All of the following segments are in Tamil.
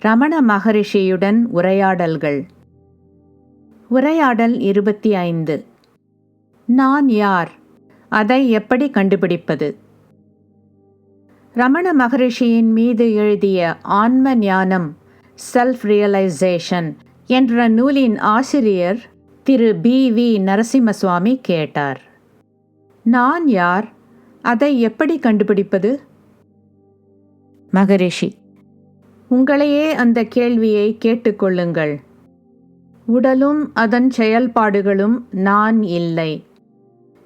ரமண மகரிஷியுடன் உரையாடல்கள். உரையாடல் இருபத்தி ஐந்து. நான் யார்? அதை எப்படி கண்டுபிடிப்பது? ரமண மகரிஷியின் மீது எழுதிய ஆன்ம ஞானம் செல்ஃப் ரியலைசேஷன் என்ற நூலின் ஆசிரியர் திரு பி. வி. நரசிம்மசுவாமி கேட்டார். நான் யார்? அதை எப்படி கண்டுபிடிப்பது? மகரிஷி உங்களையே அந்த கேள்வியை கேட்டுக்கொள்ளுங்கள். உடலும் அதன் செயல்பாடுகளும் நான் இல்லை.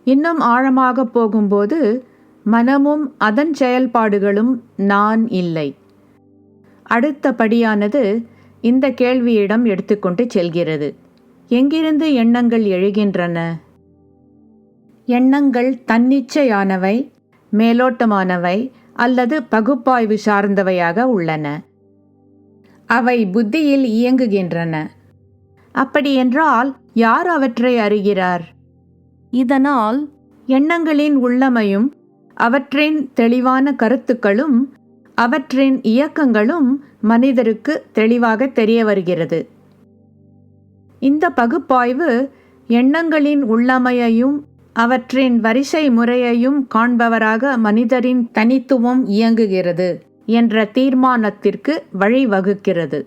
இன்னும் ஆழமாக போகும்போது மனமும் அதன் செயல்பாடுகளும் நான் இல்லை. அடுத்த படியானது இந்த கேள்வியிடம் எடுத்துக்கொண்டு செல்கிறது. எங்கிருந்து எண்ணங்கள் எழுகின்றன? எண்ணங்கள் தன்னிச்சையானவை மேலோட்டமானவை அல்லது பகுப்பாய்வு சார்ந்தவையாக உள்ளன. அவை புத்தியில் இயங்குகின்றன. அப்படியென்றால் யார் அவற்றை அறிகிறார்? இதனால் எண்ணங்களின் உள்ளமையும் அவற்றின் தெளிவான கருத்துக்களும் அவற்றின் இயக்கங்களும் மனிதருக்கு தெளிவாக தெரிய வருகிறது. இந்த பகுப்பாய்வு எண்ணங்களின் உள்ளமையையும் அவற்றின் வரிசை முறையையும் காண்பவராக மனிதரின் தனித்துவம் இயங்குகிறது. என்ற தீர்மானத்திற்கு வழிவகுக்கிறது.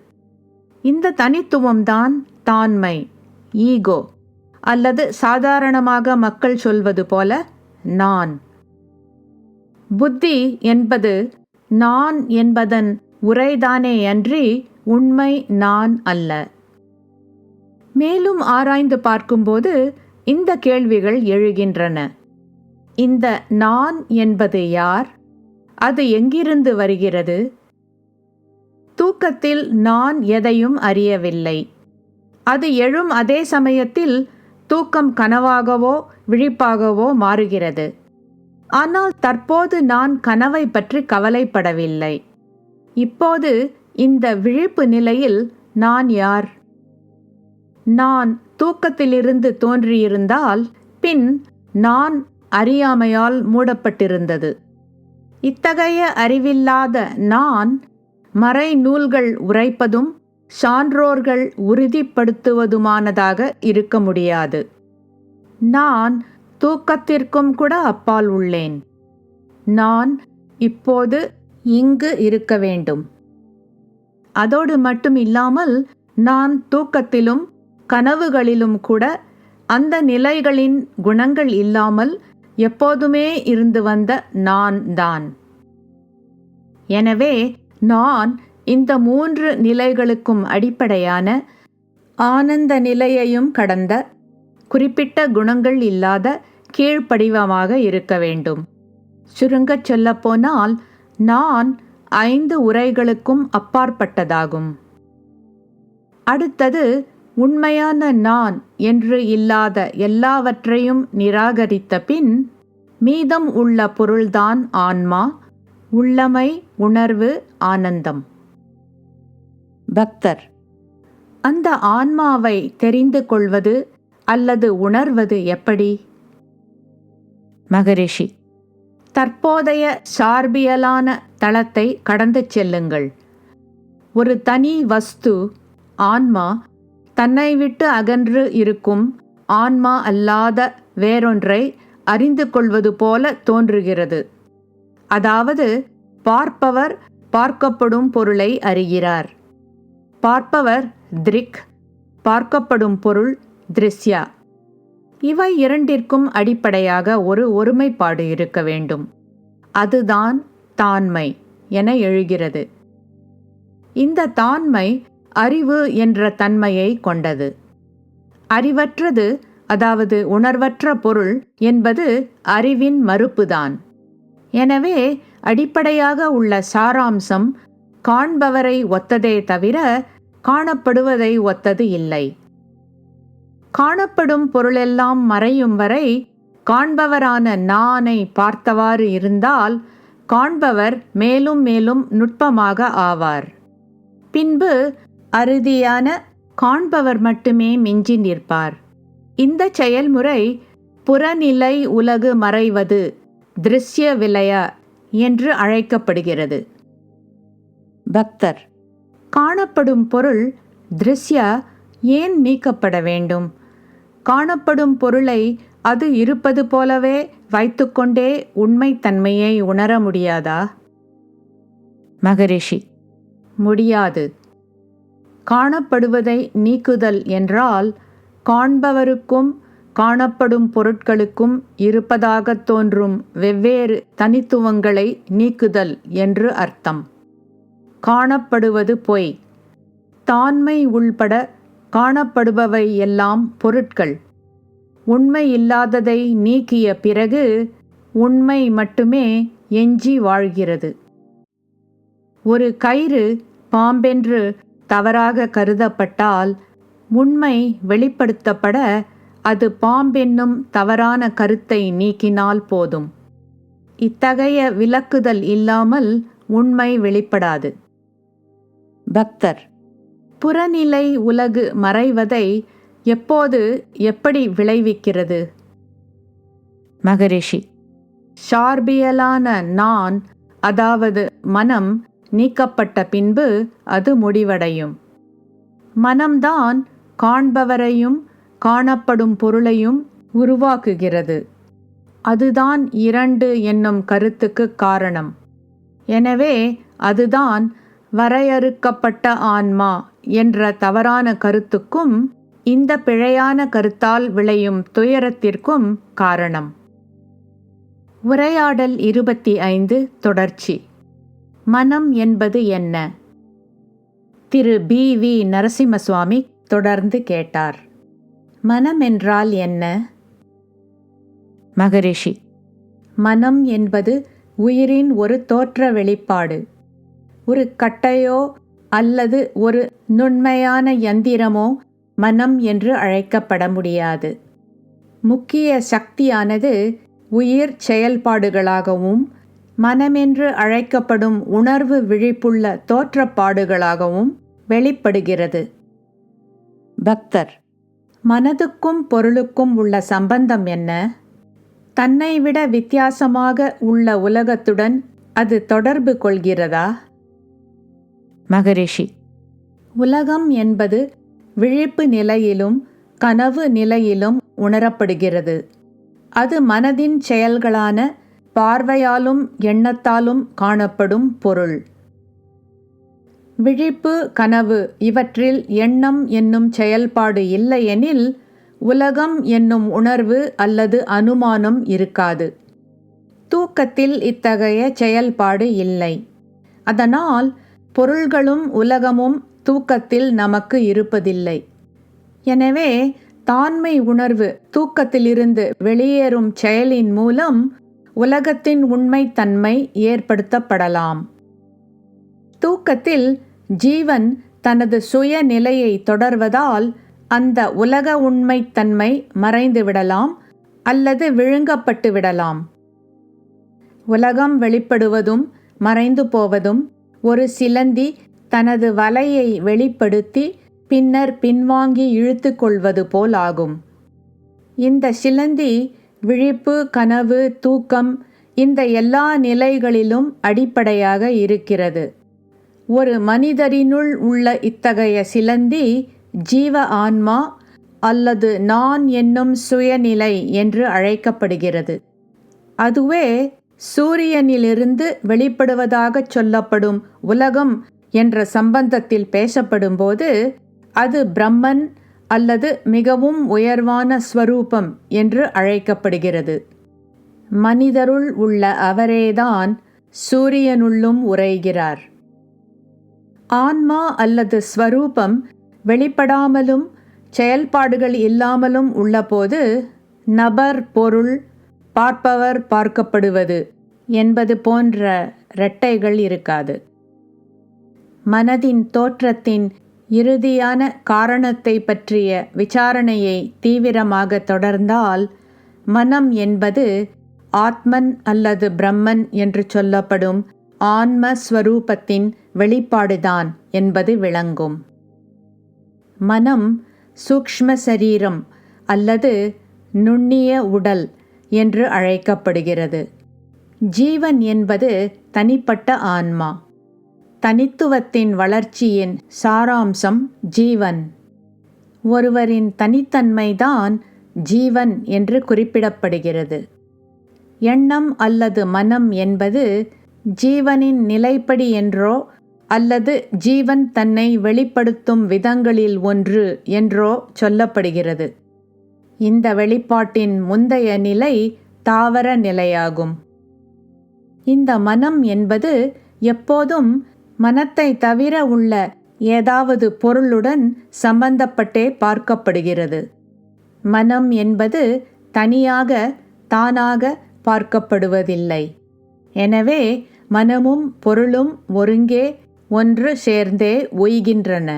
இந்த தனித்துவம்தான் தான்மை ஈகோ அல்லது சாதாரணமாக மக்கள் சொல்வது போல நான். புத்தி என்பது நான் என்பதன் உரைதானேயன்றி உண்மை நான் அல்ல. மேலும் ஆராய்ந்து பார்க்கும்போது இந்த கேள்விகள் எழுகின்றன. இந்த நான் என்பது யார்? அது எங்கிருந்து வருகிறது? தூக்கத்தில் நான் எதையும் அறியவில்லை. அது எழும் அதே சமயத்தில் தூக்கம் கனவாகவோ விழிப்பாகவோ மாறுகிறது. ஆனால் தற்போது நான் கனவை பற்றி கவலைப்படவில்லை. இப்போது இந்த விழிப்பு நிலையில் நான் யார்? நான் தூக்கத்திலிருந்து தோன்றியிருந்தால் பின் நான் அறியாமையால் மூடப்பட்டிருந்தது. இத்தகைய அறிவில்லாத நான் மறை நூல்கள் உரைப்பதும் சான்றோர்கள் உறுதிப்படுத்துவதுமானதாக இருக்க முடியாது. நான் தூக்கத்திற்கும் கூட அப்பால் உள்ளேன். நான் இப்போது இங்கு இருக்க வேண்டும். அதோடு மட்டும் இல்லாமல் நான் தூக்கத்திலும் கனவுகளிலும் கூட அந்த நிலைகளின் குணங்கள் இல்லாமல் எப்போதுமே இருந்து வந்த நான் தான். எனவே நான் இந்த மூன்று நிலைகளுக்கும் அடிப்படையான ஆனந்த நிலையையும் கடந்த குறிப்பிட்ட குணங்கள் இல்லாத கீழ்ப்படிவமாக இருக்க வேண்டும். சுருங்கச் சொல்லப்போனால் நான் ஐந்து உரைகளுக்கும் அப்பாற்பட்டதாகும். அடுத்தது உண்மையான நான் என்று இல்லாத எல்லாவற்றையும் நிராகரித்த பின் மீதம் உள்ள பொருள்தான் ஆன்மா உள்ளமை உணர்வு ஆனந்தம். பக்தர். அந்த ஆன்மாவை தெரிந்து கொள்வது அல்லது உணர்வது எப்படி? மகரிஷி. தற்போதைய சார்பியலான தளத்தை கடந்து செல்லுங்கள். ஒரு தனி வஸ்து ஆன்மா தன்னை விட்டு அகன்று இருக்கும் ஆன்மா அல்லாத வேறொன்றை அறிந்து கொள்வது போல தோன்றுகிறது. அதாவது பார்ப்பவர் பார்க்கப்படும் பொருளை அறிகிறார். பார்ப்பவர் திரிக் பார்க்கப்படும் பொருள் திருஷ்யா. இவை இரண்டிற்கும் அடிப்படையாக ஒரு ஒருமைப்பாடு இருக்க வேண்டும். அதுதான் தான்மை என எழுகிறது. இந்த தான்மை அறிவு என்ற தன்மையை கொண்டது. அறிவற்றது அதாவது உணர்வற்ற பொருள் என்பது அறிவின் மறுப்புதான். எனவே அடிப்படையாக உள்ள சாராம்சம் காண்பவரை ஒத்ததே தவிர காணப்படுவதை ஒத்தது இல்லை. காணப்படும் பொருளெல்லாம் மறையும் வரை காண்பவரான நானை பார்த்தவாறு இருந்தால் காண்பவர் மேலும் மேலும் நுட்பமாக ஆவார். பின்பு அறுதியான காண்பவர் மட்டுமே மிஞ்சி நிற்பார். இந்த செயல்முறை புறநிலை உலகு மறைவது திருஷ்ய விலய என்று அழைக்கப்படுகிறது. பக்தர் காணப்படும் பொருள் திருஷ்யா ஏன் நீக்கப்பட வேண்டும்? காணப்படும் பொருளை அது இருப்பது போலவே வைத்துக்கொண்டே உண்மைத்தன்மையை உணர முடியாதா? மகரிஷி முடியாது. காணப்படுவதை நீக்குதல் என்றால் காண்பவருக்கும் காணப்படும் பொருட்களுக்கும் இருப்பதாகத் தோன்றும் வெவ்வேறு தனித்துவங்களை நீக்குதல் என்று அர்த்தம். காணப்படுவது பொய். தாண்மை உள்பட காணப்படுபவை எல்லாம் பொருட்கள். உண்மை இல்லாததை நீக்கிய பிறகு உண்மை மட்டுமே எஞ்சி வாழ்கிறது. ஒரு கயிறு பாம்பென்று தவறாக கருதப்பட்டால் உண்மை வெளிப்படுத்தப்பட அது பாம்பென்னும் தவறான கருத்தை நீக்கினால் போதும். இத்தகைய விளக்குதல் இல்லாமல் உண்மை வெளிப்படாது. பக்தர். புறநிலை உலகு மறைவதை எப்போது எப்படி விளைவிக்கிறது? மகரிஷி. சார்பியலான நான் அதாவது மனம் நீக்கப்பட்ட பின்பு அது முடிவடையும். மனம்தான் காண்பவரையும் காணப்படும் பொருளையும் உருவாக்குகிறது. அதுதான் இரண்டு என்னும் கருத்துக்கு காரணம். எனவே அதுதான் வரையறுக்கப்பட்ட ஆன்மா என்ற தவறான கருத்துக்கும் இந்த பிழையான கருத்தால் விளையும் துயரத்திற்கும் காரணம். உரையாடல் இருபத்தி ஐந்து தொடர்ச்சி. மனம் என்பது என்ன? திரு பி. வி. நரசிம்மசுவாமி தொடர்ந்து கேட்டார். மனம் என்றால் என்ன? மகரிஷி. மனம் என்பது உயிரின் ஒரு தோற்ற வெளிப்பாடு. ஒரு கட்டையோ அல்லது ஒரு நுண்மையான யந்திரமோ மனம் என்று அழைக்கப்பட முடியாது. முக்கிய சக்தியானது உயிர் செயல்பாடுகளாகவும் மனமென்று அழைக்கப்படும் உணர்வு விழிப்புள்ள தோற்றப்பாடுகளாகவும் வெளிப்படுகிறது. பக்தர் மனதுக்கும் பொருளுக்கும் உள்ள சம்பந்தம் என்ன? தன்னை விட வித்தியாசமாக உள்ள உலகத்துடன் அது தொடர்பு கொள்கிறதா? மகரிஷி உலகம் என்பது விழிப்பு நிலையிலும் கனவு நிலையிலும் உணரப்படுகிறது. அது மனதின் செயல்களான பார்வையாலும் எண்ணத்தாலும் காணப்படும் பொருள். விழிப்பு கனவு இவற்றில் எண்ணம் என்னும் செயல்பாடு இல்லையெனில் உலகம் என்னும் உணர்வு அல்லது அனுமானம் இருக்காது. தூக்கத்தில் இத்தகைய செயல்பாடு இல்லை. அதனால் பொருள்களும் உலகமும் தூக்கத்தில் நமக்கு இருப்பதில்லை. எனவே தாண்மை உணர்வு தூக்கத்திலிருந்து வெளியேறும் செயலின் மூலம் உலகத்தின் உண்மைத்தன்மை ஏற்படுத்தப்படலாம். தூக்கத்தில் ஜீவன் தனது சுய நிலையை தொடர்வதால் அந்த உலக உண்மைத்தன்மை மறைந்துவிடலாம் அல்லது விழுங்கப்பட்டு விடலாம் உலகம் வெளிப்படுவதும் மறைந்து போவதும் ஒரு சிலந்தி தனது வலையை வெளிப்படுத்தி பின்னர் பின்வாங்கி இழுத்து கொள்வது இந்த சிலந்தி விழிப்பு கனவு தூக்கம் இந்த எல்லா நிலைகளிலும் அடிப்படையாக இருக்கிறது. ஒரு மனிதரினுள் உள்ள இத்தகைய சிலந்தி ஜீவ ஆன்மா அல்லது நான் என்னும் சுயநிலை என்று அழைக்கப்படுகிறது. அதுவே சூரியனிலிருந்து வெளிப்படுவதாக சொல்லப்படும் உலகம் என்ற சம்பந்தத்தில் பேசப்படும்போது அது பிரம்மன் அல்லது மிகவும் உயர்வான ஸ்வரூபம் என்று அழைக்கப்படுகிறது. மனிதருள் உள்ள அவரேதான் சூரியனுள்ளும் உரைகிறார் ஆன்மா அல்லது ஸ்வரூபம் வெளிப்படாமலும் செயல்பாடுகள் இல்லாமலும் உள்ளபோது நபர் பொருள் பார்ப்பவர் பார்க்கப்படுவது என்பது போன்ற இரட்டைகள் இருக்காது. மனதின் தோற்றத்தின் இறுதியான காரணத்தை பற்றிய விசாரணையை தீவிரமாக தொடர்ந்தால் மனம் என்பது ஆத்மன் அல்லது பிரம்மன் என்று சொல்லப்படும் ஆன்ம ஸ்வரூபத்தின் வெளிப்பாடுதான் என்பது விளங்கும். மனம் சூக்ஷ்ம சரீரம் அல்லது நுண்ணிய உடல் என்று அழைக்கப்படுகிறது. ஜீவன் என்பது தனிப்பட்ட ஆன்மா. தனித்துவத்தின் வளர்ச்சியின் சாராம்சம் ஜீவன். ஒருவரின் தனித்தன்மைதான் ஜீவன் என்று குறிப்பிடப்படுகிறது. எண்ணம் அல்லது மனம் என்பது ஜீவனின் நிலைப்படி என்றோ அல்லது ஜீவன் தன்னை வெளிப்படுத்தும் விதங்களில் ஒன்று என்றோ சொல்லப்படுகிறது. இந்த வெளிப்பாட்டின் முந்தைய நிலை தாவர நிலையாகும். இந்த மனம் என்பது எப்போதும் மனத்தை தவிர உள்ள ஏதாவது பொருளுடன் சம்பந்தப்பட்டே பார்க்கப்படுகிறது. மனம் என்பது தனியாக தானாக பார்க்கப்படுவதில்லை. எனவே மனமும் பொருளும் ஒருங்கே ஒன்று சேர்ந்தே ஒய்கின்றன.